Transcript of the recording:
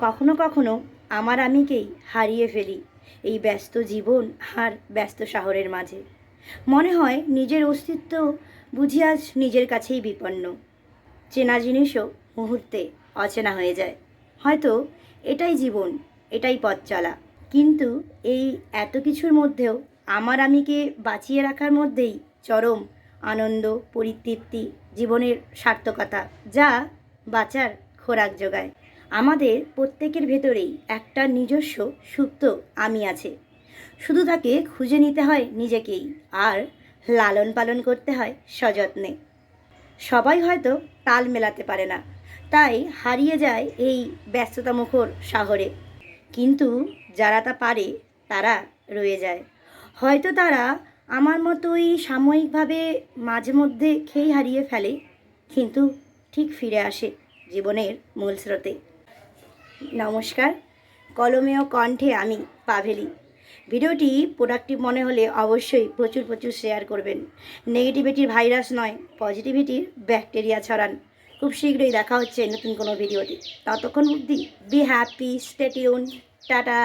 কখনো কখনো আমার আমিকেই হারিয়ে ফেলি এই ব্যস্ত জীবন আর ব্যস্ত শহরের মাঝে। মনে হয় নিজের অস্তিত্ব বুঝি আজ নিজের কাছেই বিপন্ন। চেনা জিনিসও মুহূর্তে অচেনা হয়ে যায়। হয়তো এটাই জীবন, এটাই পথ চলা। কিন্তু এই এত কিছুর মধ্যেও আমার আমিকে বাঁচিয়ে রাখার মধ্যেই চরম আনন্দ, পরিতৃপ্তি, জীবনের সার্থকতা যা বাঁচার খোরাক যোগায়। আমাদের প্রত্যেকের ভেতরেই একটা নিজস্ব সুপ্ত আমি আছে। শুধু তাকে খুঁজে নিতে হয় নিজেকেই আর লালন পালন করতে হয় সযত্নে। সবাই হয়তো তাল মেলাতে পারে না, তাই হারিয়ে যায় এই ব্যস্ততামুখর শহরে। কিন্তু যারা তা পারে, তারা রয়ে যায়। হয়তো তারা আমার মতোই সাময়িকভাবে মাঝে মধ্যে খেই হারিয়ে ফেলে, কিন্তু ঠিক ফিরে আসে জীবনের মূল স্রোতে। নমস্কার। কলমেও কণ্ঠে আমি পাভেলি। ভিডিওটি প্রোডাক্টিভ মনে হলে অবশ্যই প্রচুর প্রচুর শেয়ার করবেন। নেগেটিভিটির ভাইরাস নয় পজিটিভিটির ব্যাকটেরিয়া ছড়ান। খুব শীঘ্রই দেখা হচ্ছে নতুন কোনো ভিডিওটি ততক্ষণ অবধি বি হ্যাপি স্টেটিউন টাটা।